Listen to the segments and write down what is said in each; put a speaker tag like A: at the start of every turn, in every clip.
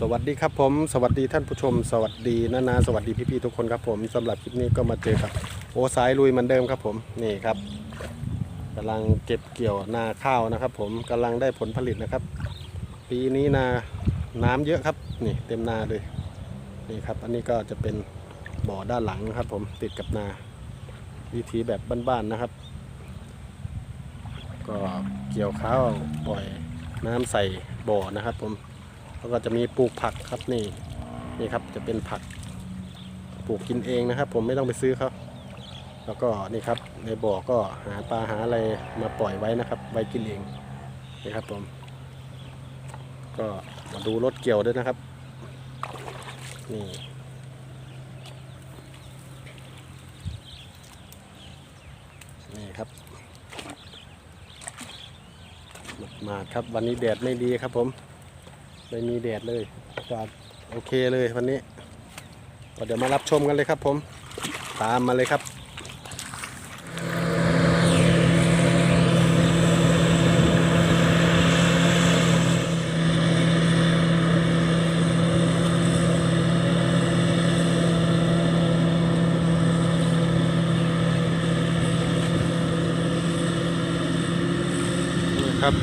A: สวัสดีครับผมสวัสดีท่านผู้ชม สวัสดีนานาสวัสดีพี่ๆทุกคนครับผมสำหรับคลิปนี้ก็มาเจอกับโอสายลุยเหมือนเดิมครับผมนี่ครับกำลังเก็บเกี่ยวนาข้าวนะครับ ผมกำลังได้ผลผลิตนะครับ ปีนี้นาน้ำเยอะครับนี่เต็มนาเลยนี่ครับ อันนี้ก็จะเป็นบ่อด้านหลังนะครับ ผมติดกับนา วิธีแบบบ้านๆนะครับ ก็เกี่ยวข้าวปล่อยน้ำใส่บ่อนะครับ ผม แล้วก็จะมีปลูกผักครับนี่นี่ครับจะเป็นผักปลูกกินเองนะครับ ผมไม่ต้องไปซื้อเขาแล้วก็นี่ครับในบ่อก็หาปลาหาอะไรมาปล่อยไว้นะครับ ไว้กินเองนี่ครับผม ก็มาดูรถเกี่ยวด้วยนะครับ นี่นี่ครับมาครับวันนี้แดดไม่ดีครับผม ไม่มีแดดเลยอากาศโอเคเลยวันนี้ก็เดี๋ยวมารับชมกันเลยครับผม ตามมาเลยครับนะครับ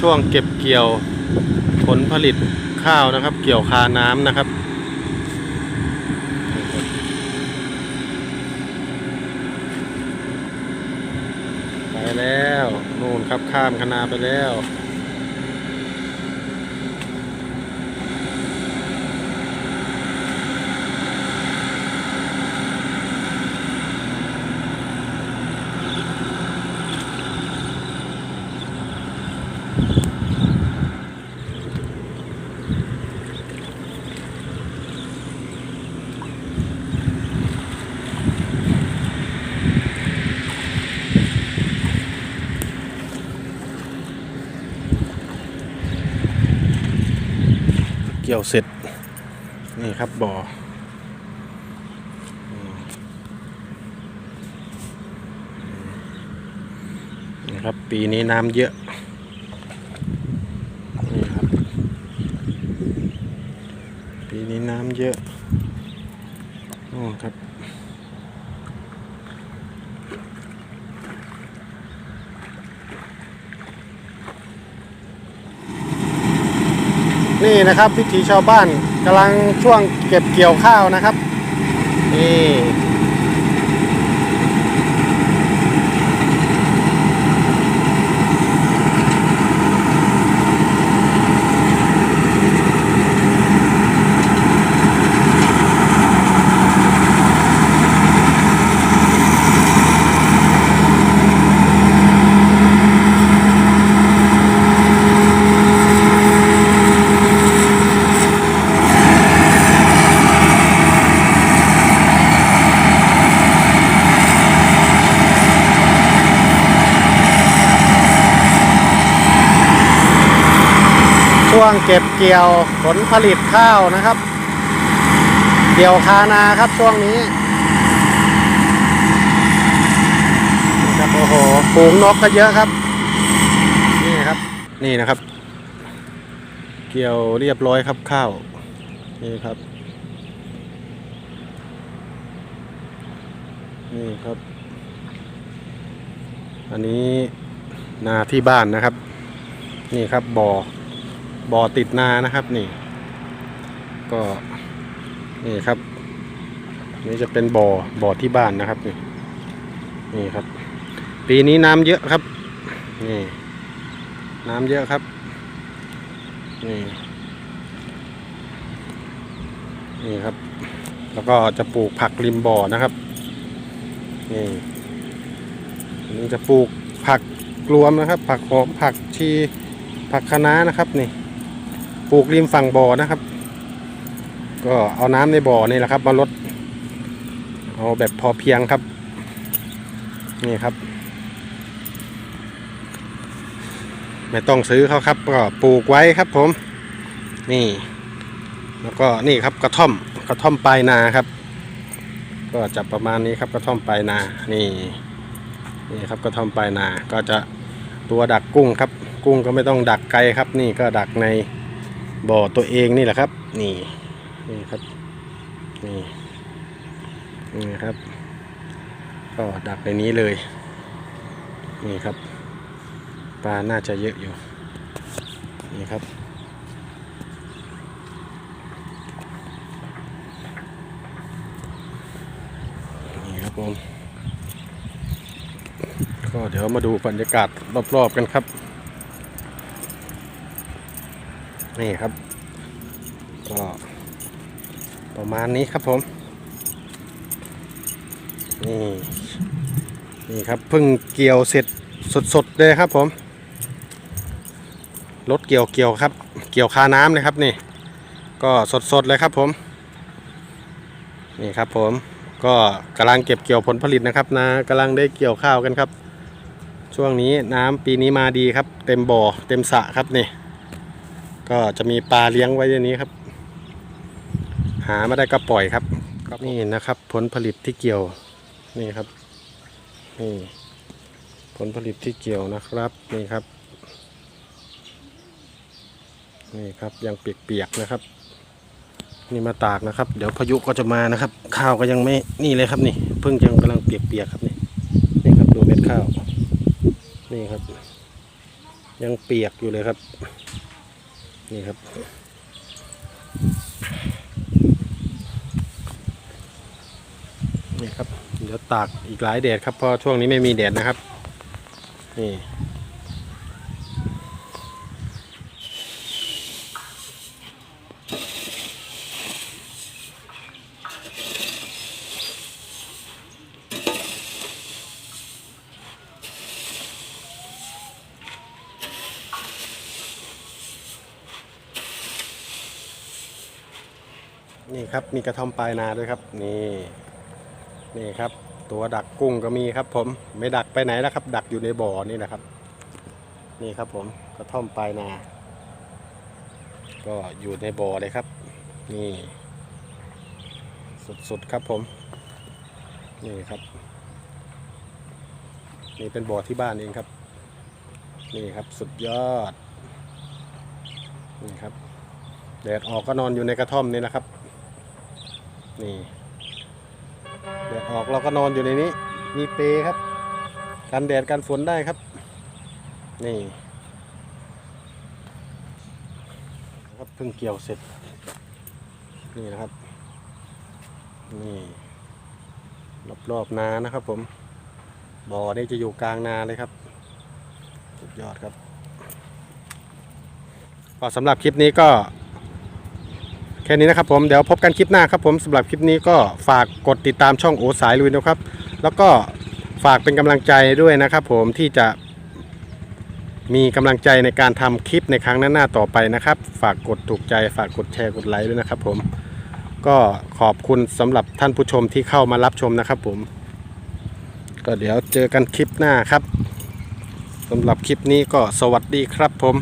A: ช่วงเก็บเกี่ยว ผลผลิตข้าวนะครับ เกี่ยวคาน้ำนะครับ ไปแล้วนู่นครับข้ามคณาไปแล้ว เกี่ยวเสร็จ นี่ครับบ่อนี่ครับปีนี้น้ำเยอะนี่ครับปีนี้น้ำเยอะอ๋อครับ นี่นะครับวิถีชาวบ้านกำลังช่วงเก็บเกี่ยวข้าวนะครับนี่ ช่วงเก็บเกี่ยวผลผลิตข้าวนะครับ เกี่ยวคานาครับช่วงนี้นี่ครับโอ้โหฝูงนกก็เยอะครับ นี่ครับ นี่นะครับ เกี่ยวเรียบร้อยครับข้าว นี่ครับ นี่ครับ อันนี้นาที่บ้านนะครับ นี่ครับบ่อ บ่อติดนานะครับนี่ ก็นี่ครับ นี่จะเป็นบ่อบ่อที่บ้านนะครับนี่นี่ครับ ปีนี้น้ำเยอะครับนี่น้ำเยอะครับนี่นี่ครับ แล้วก็จะปลูกผักริมบ่อนะครับนี่นนี้จะปลูกผักรวมนะครับ ผักหอมผักชีผักคะน้านะครับนี่ ลูกริมฝั่งบ่อนะครับ ก็เอาน้ำในบ่อนี่แหละครับ มาลด เอาแบบพอเพียงครับ นี่ครับ ไม่ต้องซื้อเขาครับ ก็ปลูกไว้ครับผม นี่ แล้วก็นี่ครับกระท่อมกระท่อมปลายนาครับ ก็จะประมาณนี้ครับกระท่อมปลายนา นี่นี่ครับกระท่อมปลายนา ก็จะตัวดักกุ้งครับ กุ้งก็ไม่ต้องดักไกลครับ นี่ก็ดักใน บ่อตัวเองนี่แหละครับ นี่นี่ครับนี่นี่ครับ ก็ดักในนี้เลย นี่ครับปลาน่าจะเยอะอยู่ นี่ครับนี่ครับผมก็เดี๋ยวมาดูบรรยากาศรอบๆกันครับ นี่ครับ ก็ประมาณนี้ครับผม นี่ นี่ครับเพิ่งเกี่ยวเสร็จสดๆเลยครับผมรถเกี่ยวเกี่ยวครับ เกี่ยวคาน้ำเลยครับนี่ ก็สดๆเลยครับผม นี่ครับผมก็กำลังเก็บเกี่ยวผลผลิตนะครับนะกำลังได้เกี่ยวข้าวกันครับ ช่วงนี้น้ำปีนี้มาดีครับ เต็มบ่อเต็มสระครับนี่ ก็จะมีปลาเลี้ยงไว้อย่างนี้ครับ หามาได้ก็ปล่อยครับครับนี่นะครับ ผลผลิตที่เกี่ยวนี่ครับนี่ผลผลิตที่เกี่ยวนะครับนี่ครับ นี่ครับยังเปียกๆนะครับ นี่มาตากนะครับ เดี๋ยวพายุก็จะมานะครับ ข้าวก็ยังไม่นี่เลยครับนี่เพิ่งยังกำลังเปียกๆครับนี่นี่ครับดูเม็ดข้าว นี่ครับ ยังเปียกอยู่เลยครับ นี่ครับ นี่ครับ เดี๋ยวตากอีกหลายแดดครับเพราะช่วงนี้ไม่มีแดดนะครับ นี่ นี่ครับ มีกระท่อมปลายนาด้วยครับ นี่ นี่ครับ ตัวดักกุ้งก็มีครับ ผม ไม่ดักไปไหนแล้วครับ ดักอยู่ในบ่อนี่นะครับ นี่ครับผม กระท่อมปลายนา ก็อยู่ในบ่อเลยครับ นี่ สุดๆครับผม นี่ครับ นี่เป็นบ่อที่บ้านเองครับ นี่ครับ สุดยอด นี่ครับแดดออกก็นอนอยู่ในกระท่อมนี่นะครับ นี่แดดออกเราก็นอนอยู่ในนี้ มีเปรครับกันแดดกันฝนได้ครับ นี่ครับเพิ่งเกี่ยวเสร็จ นี่นะครับ นี่รอบๆนานะครับผมบ่อนี่จะอยู่กลางนาเลยครับ สุดยอดครับก็สำหรับคลิปนี้ก็ แค่นี้นะครับผมเดี๋ยวพบกันคลิปหน้าครับผมสำหรับคลิปนี้ก็ฝากกดติดตามช่องโอสายลุยนะครับ แล้วก็ฝากเป็นกำลังใจด้วยนะครับ ผมที่จะมีกำลังใจในการทำคลิปในครั้งหน้าต่อไปนะครับ ฝากกดถูกใจฝากกดแชร์กดไลค์ด้วยนะครับ ผมก็ขอบคุณสำหรับท่านผู้ชมที่เข้ามารับชมนะครับ ผม ก็เดี๋ยวเจอกันคลิปหน้าครับสำหรับคลิปนี้ก็สวัสดีครับผม